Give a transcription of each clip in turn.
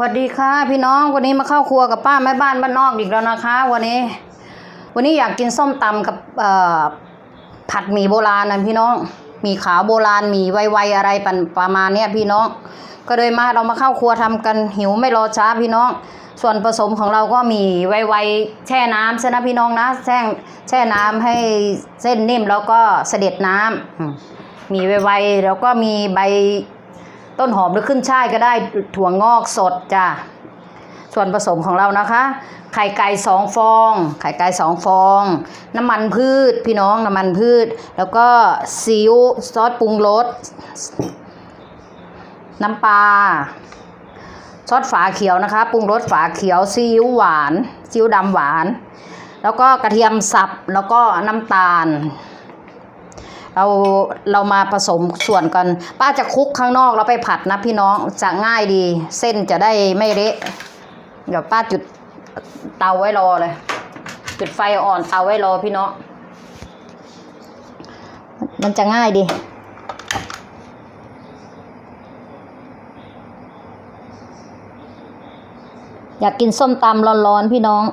สวัสดีค่ะ พี่น้องวันนี้มาเข้าครัวกับป้าแม่บ้านบ้านนอกอีกแล้วนะคะ วันนี้ วันนี้อยากกินส้มตำกับผัดหมี่โบราณนะพี่น้องหมี่ขาวโบราณหมี่ไวๆอะไรปประมาณเนี้ยพี่น้อง ก็เลยมาเรามาเข้าครัวทำกันหิวไม่รอช้าพี่น้อง ส่วนผสมของเราก็มีไวๆแช่น้ำใช่นะพี่น้องนะแช่แช่น้ำให้เส้นนิ่มแล้วก็เสด็จน้ำอืมมีไวๆแล้วก็มีใบ ต้นหอมหรือขึ้นช่ายก็ได้ถั่วงอกสดจ้ะส่วนผสมของเรานะคะ ไข่ไก่สองฟอง ไข่ไก่สองฟอง น้ำมันพืชพี่น้องน้ำมันพืช แล้วก็ซีอิ๊วซอสปรุงรสน้ำปลาซอสฝาเขียวนะคะปรุงรสฝาเขียวซีอิ๊วหวานซีอิ๊วดำหวาน แล้วก็กระเทียมสับแล้วก็น้ำตาล เราเรามาผสมส่วนกันป้าจะคลุกข้างนอกแล้วไปผัดนะพี่น้องจะง่ายดี เส้นจะได้ไม่เละเดี๋ยวป้าจุดเตาไว้รอเลย จุดไฟอ่อนเตาไว้รอพี่น้องมันจะง่ายดีอยากกินส้มตำร้อนๆพี่น้อง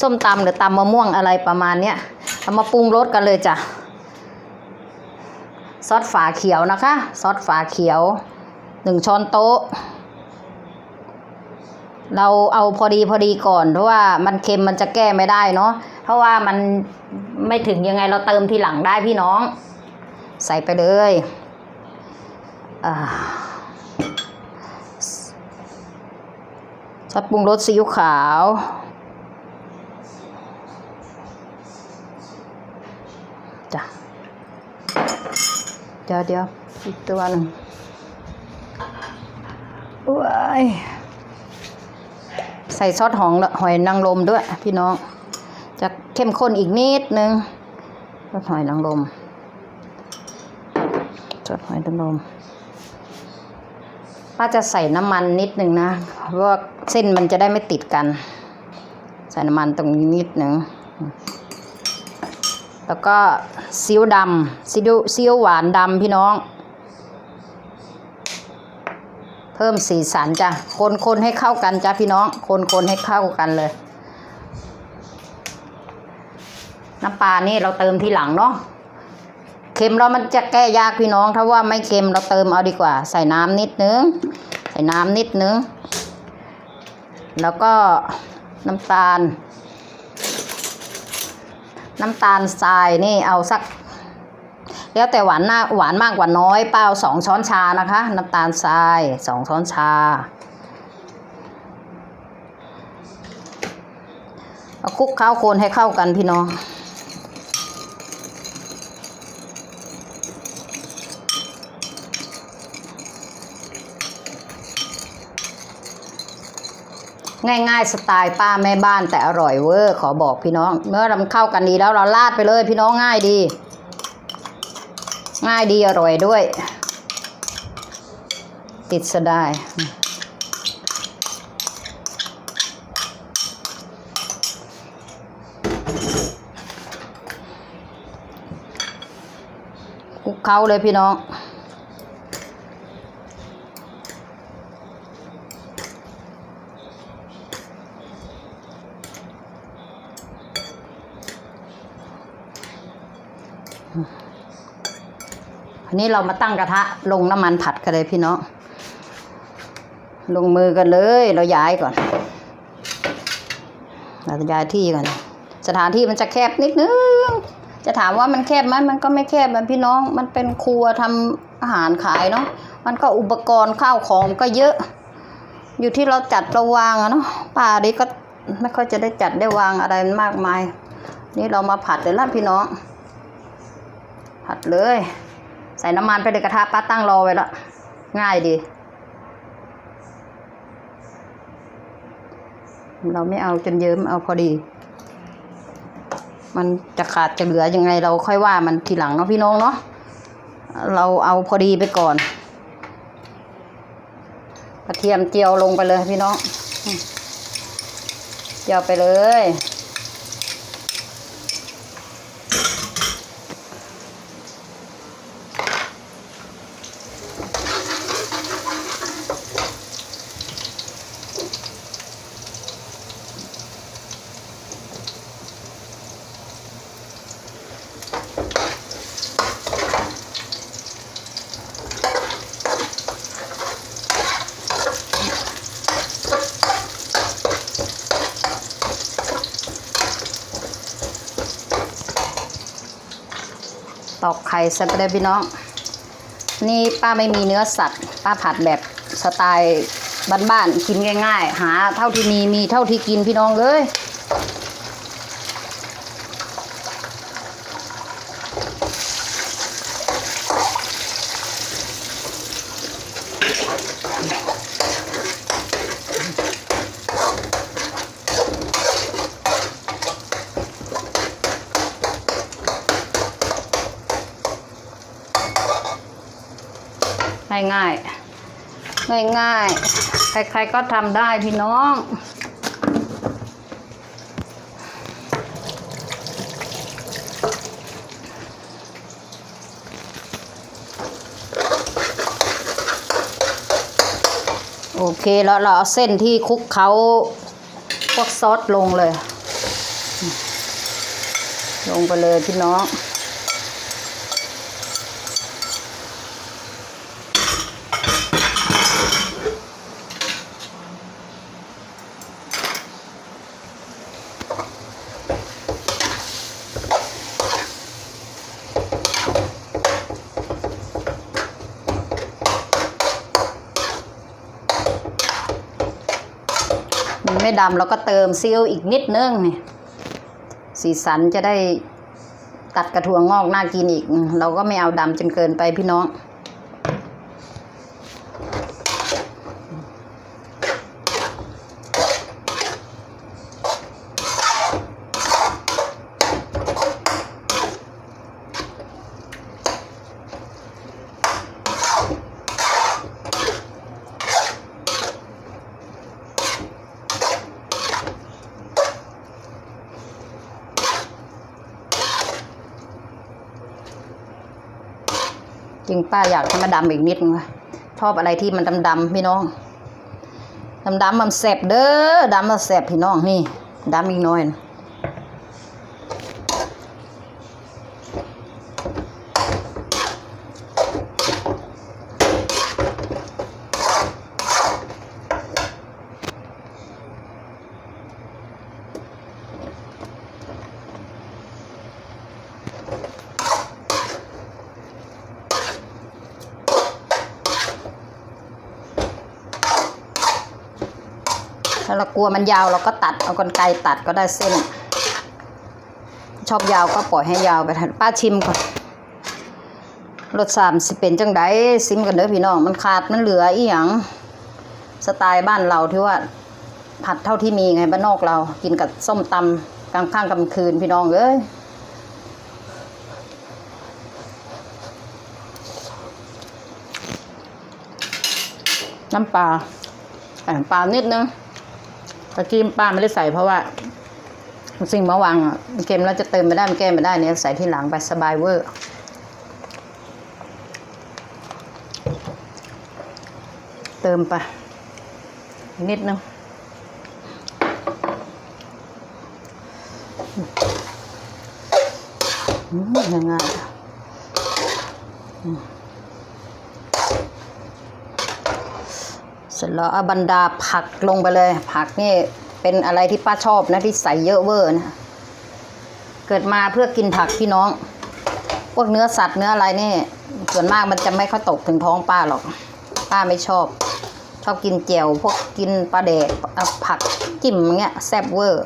ส้มตำหรือตำมะม่วงอะไรประมาณเนี้ยเอามาปรุงรสกันเลยจ้ะ อสฝาเขียวนะคะ ซอสฝาเขียวหนึ่งช้อนโต๊ะ เราเอาพอดีพอดีก่อนเพราะว่ามันเค็มมันจะแก้ไม่ได้เนาะเพราะว่ามันไม่ถึงยังไงเราเติมทีหลังได้พี่น้อง ใส่ไปเลยอซอสปรุงรสซีอิ๊วขาว เดี๋ยวเดี๋ยวอีกตัวหนึ่งว้ายใส่ซอสหองหอยนางรมด้วย พี่น้อง จะเข้มข้นอีกนิดนึงซอสหอยนางรมซอสหอยนางรมป้าจะใส่น้ำมันนิดนึงนะ เพราะว่าเส้นมันจะได้ไม่ติดกัน ใส่น้ำมันตรงนี้นิดนึง แล้วก็ซีอิ๊วดำซีอิ๊วซีอิ๊วหวานดำพี่น้อง เพิ่มสีสันจ้ะคนคนให้เข้ากันจ้ะพี่น้อง คนคนให้เข้ากันเลย น้ำปลานี่เราเติมทีหลังเนาะเค็มแล้วมันจะแก้ยากพี่น้อง ถ้าว่าไม่เค็มเราเติมเอาดีกว่า ใส่น้ำนิดนึง ใส่น้ำนิดนึง แล้วก็น้ำตาล น้ำตาลทรายนี่เอาสัก แล้วแต่หวานหน้าหวานมากกว่าน้อยเปล่าสองช้อนชานะคะ น้ำตาลทรายสองช้อนชา เอาคลุกข้าวโคนให้เข้ากันพี่น้อง ง่ายๆสไตล์ป้าแม่บ้านแต่อร่อยเวอร์ขอบอกพี่น้อง เมื่อเราเข้ากันดีแล้วเราลาดไปเลยพี่น้องง่ายดี ง่ายดีอร่อยด้วย ติดสะได้คุกเขาเลยพี่น้อง นนี้เรามาตั้งกระทะลงน้ำมันผัดกันเลยพี่น้องลงมือกันเลย เราย้ายก่อน เราย้ายที่ก่อนสถานที่มันจะแคบนิดนึงจะถามว่ามันแคบไหมมันก็ไม่แคบมันพี่น้อง มันเป็นครัวทำอาหารขายเนาะมันก็อุปกรณ์ข้าวของก็เยอะ อยู่ที่เราจัดเราวางอะเนาะป่านี้ก็ไม่ค่อยจะได้จัดได้วางอะไรมากมาย นี่เรามาผัดเลยล่ะพี่น้อง ผัดเลย ส่น้ำมันไปในกระทะป้าตั้งรอไว้แล้ว ง่ายดี เราไม่เอาจนเยิ้มเอาพอดี มันจะขาดจะเหลือยังไงเราค่อยว่ามันทีหลังเนาะพี่น้องเนาะเราเอาพอดีไปก่อนกระเทียมเจียวลงไปเลยพี่น้อง เจียวไปเลย ไข่ใส่ไปเลยพี่น้อง นี่ป้าไม่มีเนื้อสัตว์ ป้าผัดแบบสไตล์บ้านๆกินง่าย ๆ หาเท่าที่มีมีเท่าที่กินพี่น้องเอ้ย ง่ายง่ายง่ายง่ายๆใครๆก็ทำได้พี่น้องโอเคแล้วเราเอาเส้นที่คลุกเขาพวกซอสลงเลย ลงไปเลยพี่น้อง ดำเราก็เติมซีอิ๊วอีกนิดนึงนี่สีสันจะได้ตัดกระถั่วงอกน่ากินอีก เราก็ไม่เอาดำจนเกินไปพี่น้อง จริงป้าอยากให้มันดำอีกนิดนึงว่ะชอบอะไรที่มันดำๆพี่น้องดำๆมันแสบเด้อดำมันแสบพี่น้องนี่ดำอีกน้อยนะ ถ้าเรากลัวมันยาวเราก็ตัดเอากรรไกรตัดก็ได้เส้น ชอบยาวก็ปล่อยให้ยาวไปเถอะป้าชิมก่อนรสสามสิเป็นจังไดซิมกันเด้อพี่น้องมันขาดมันเหลืออีหยังสไตล์บ้านเราที่ว่าผัดเท่าที่มีไงบ้านนอกเรา กินกับส้มตำกลางข้างกลางคืนพี่น้องเอ้ยน้ำปลาใส่น้ำปลานิดนึง ตะกี้ป้าไม่ได้ใส่เพราะว่าสิ่งมาวางอะเค็มแล้วจะเติมไม่ได้มันแก้ไม่ได้เนี่ยใส่ที่หลังไปสบายเวอร์เติมไปนิดนึงอืมง่ายๆอืมเส ร็จแล้วเอาบรรดาผักลงไปเลย ผักนี่เป็นอะไรที่ป้าชอบนะที่ใส่เยอะเวอร์นะเกิดมาเพื่อกินผักพี่น้อง พวกเนื้อสัตว์เนื้ออะไรนี่ ส่วนมากมันจะไม่ค่อยตกถึงท้องป้าหรอก ป้าไม่ชอบ ชอบกินเจียวพวกกินปลาแดกผักจิ้มเงี้ยแซ่บเวอร์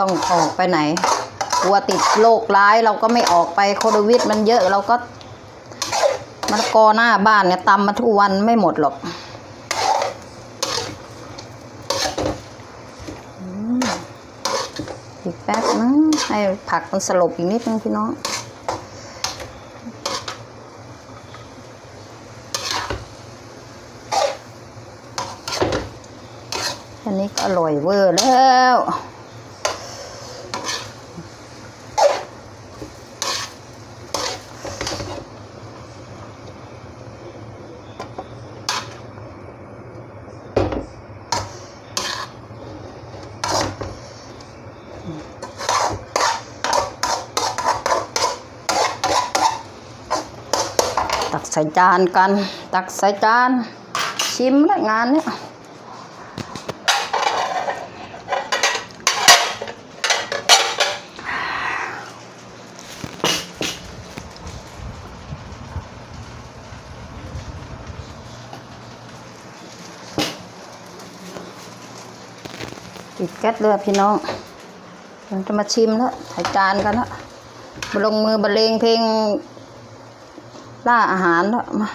ต้องออกไปไหนกลัวติดโรคร้ายเราก็ไม่ออกไปโควิดมันเยอะเราก็มะละกอหน้าบ้านเนี่ยตำมาทุกวันไม่หมดหรอกอีกแป๊บนึงให้ผักมันสลบอีกนิดนึงพี่น้องอันนี้ก็อร่อยเวอร์แล้ว ใส่จานกัน ตักใส่จาน ชิมและงานเนี้ยปิดแก๊สเลยพี่น้องเราจะมาชิมแล้วใส่จานกันแล้วลงมือบรรเลงเพลง ล่าอาหารแล้วมา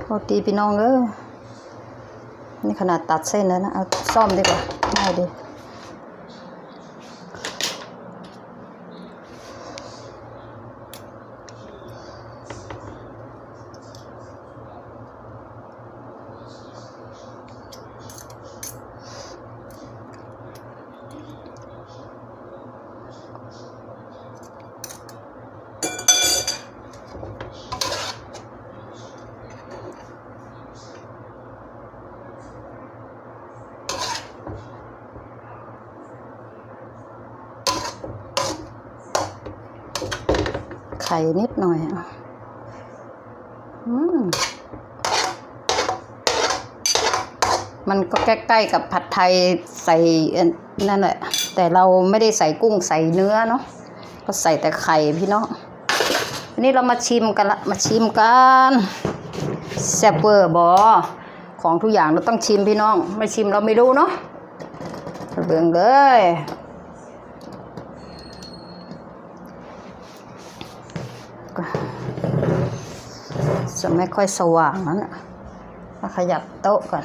โทษทีพี่น้องเออนี่ขนาดตัดเส้นแล้วนะ เอาซ่อมดีกว่าง่ายดี ไข่นิดหน่อยอะอืมมันก็ใกล้ๆกับผัดไทยใส่นนั่นแหละ แต่เราไม่ได้ใส่กุ้งใส่เนื้อเนาะก็ใส่แต่ไข่พี่น้องอันนี้เรามาชิมกันละมาชิมกันแซ่บเวอร์บอของทุกอย่างเราต้องชิมพี่น้อง ไม่ชิมเราไม่รู้เนาะเบิ่งเลย จะไม่ค่อยสว่างนั้นมาขยับโต๊ะก่อน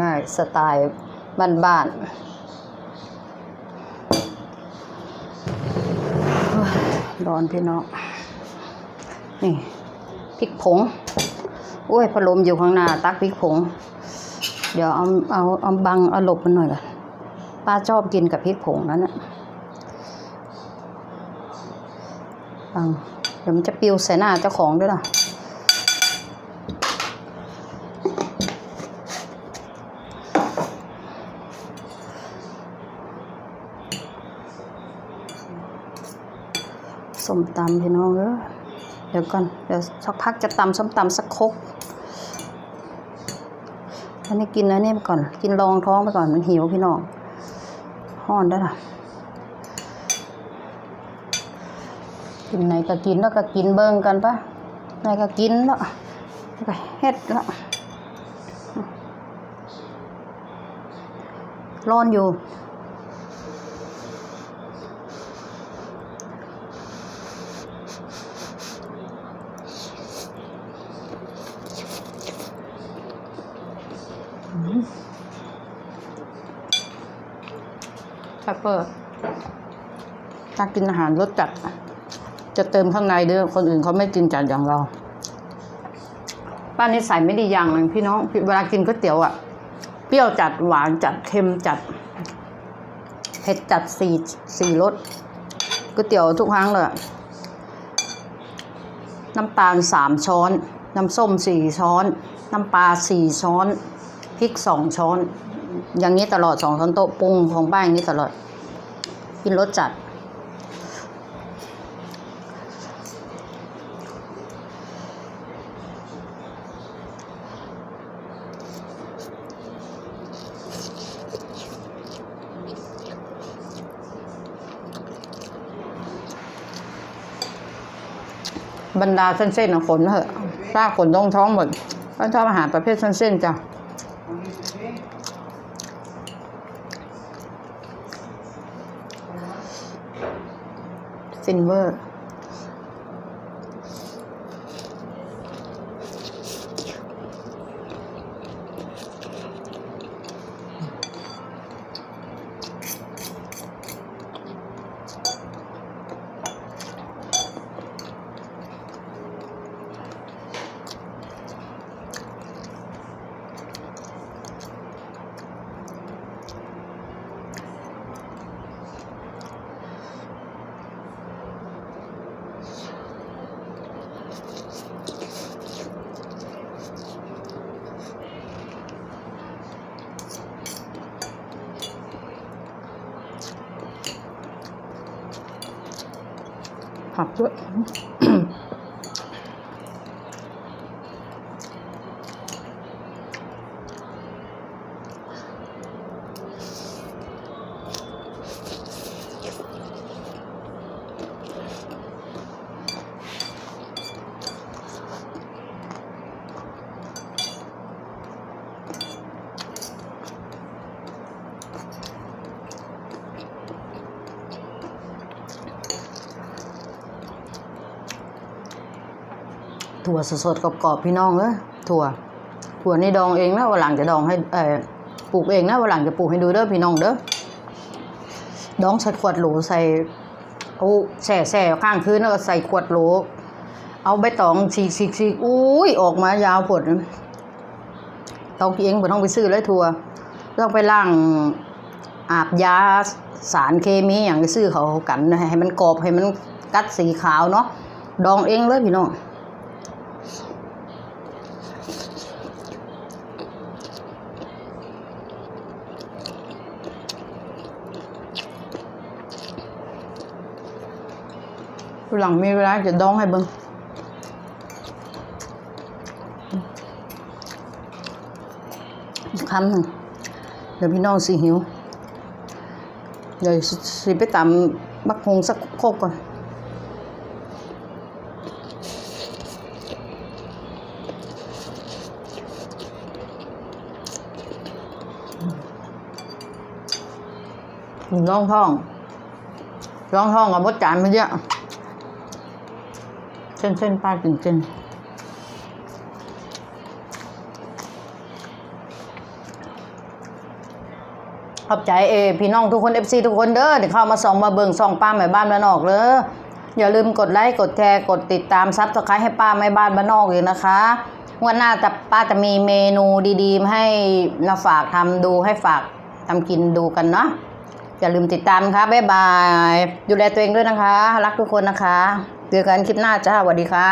ง่ายๆสไตล์บ้านๆ ร้อนพี่น้องนี่พริกผงโอ้ยพัดลมอยู่ข้างหน้าตักพริกผง เดี๋ยวเอาเอาเอาบังเอาหลบมันหน่อยก่อนป้าชอบกินกับพริกผงนั้นนะบังเดี๋ยวมันจะปิวใส่หน้าเจ้าของด้วยล่ะ มตำพี่น้องเออเดี๋ยวก่อนเดี๋ยวสักพักจะตำส้มตำสักครกอันนี้กินอันนี้ไปก่อน กินรองท้องไปก่อนมันหิวพี่น้องห้อนได้ล่ะกินไหนก็กินแล้วก็กินเบิ่งกันปะไหนก็กินแล้วก็เฮ็ดแล้วร้อนอยู่ เปอร์ถ้ากินอาหารรสจัด จะเติมข้างในเด้อคนอื่นเขาไม่กินจัดอย่างเราป้านิสัยไม่ดีอย่างหนึ่งพี่น้องเวลากินก๋วยเตี๋ยวอะเปรี้ยวจัดหวานจัดเค็มจัดเผ็ดจัดสี่สี่รสก๋วยเตี๋ยวทุกครั้งเลยน้ำตาลสามช้อน น้ำส้มสี่ช้อน น้ำปลาสี่ช้อนพริกสองช้อน อย่างนี้ตลอดสองช้อนโต๊ะปรุงของบ้านอย่างนี้ตลอด กินรสจัด บรรดาเส้นๆนะขนเถอะป้าขนต้องท้องหมดป้าชอบอาหารประเภทเส้นๆจ้ะ ซินเวอร์ ผั ถั่วสดๆกรอบๆพี่น้องเอ้ยถั่ว ถั่วนี่ดองเองนะวันหลังจะดองให้เออปลูกเองนะวันหลังจะปลูกให้ดูเด้อพี่น้องเด้อดองใส่ขวดโหลใส่เอาแส่แส่ข้างคืนแล้วก็ใส่ขวดโหลเอาใบตองฉีกฉีกฉีกอุ้ยออกมายาวผดต้องเองบ่ต้องไปซื้อเลยถั่วต้องไปล้างอาบยาสารเคมีอย่างไปซื้อเขากันให้มันกรอบให้มันกัดสีขาวเนาะดองเองเลยพี่น้อง หลังมีเวลาจะดองให้เบิงคำหนึ่งเดี๋ยวพี่น้องสิหิว เดี๋ยวสิสิไปตำบักฮงสักโคกก่อนร้องท้องร้องท้องกับมดจานมาเยอะ เส้นเส้นป้ากินเส้นขอบใจเอ พี่น้องทุกคนเอฟซีทุกคนเด้อที่เข้ามาส่องมาเบิ่งส่องป้าแม่บ้านบ้านนอกเลยอย่าลืมกดไลค์กดแชร์กดติดตามซับสไครต์ให้ป้าแม่บ้านบ้านนอกเลยนะคะวันหน้าจะป้าจะมีเมนูดีๆมาให้มาฝากทำดูให้ฝากทำกินดูกันเนาะอย่าลืมติดตามค่ะบ๊ายบาย ดูแลตัวเองด้วยนะคะ รักทุกคนนะคะ เจอกันคลิปหน้าจ้าสวัสดีค่ะ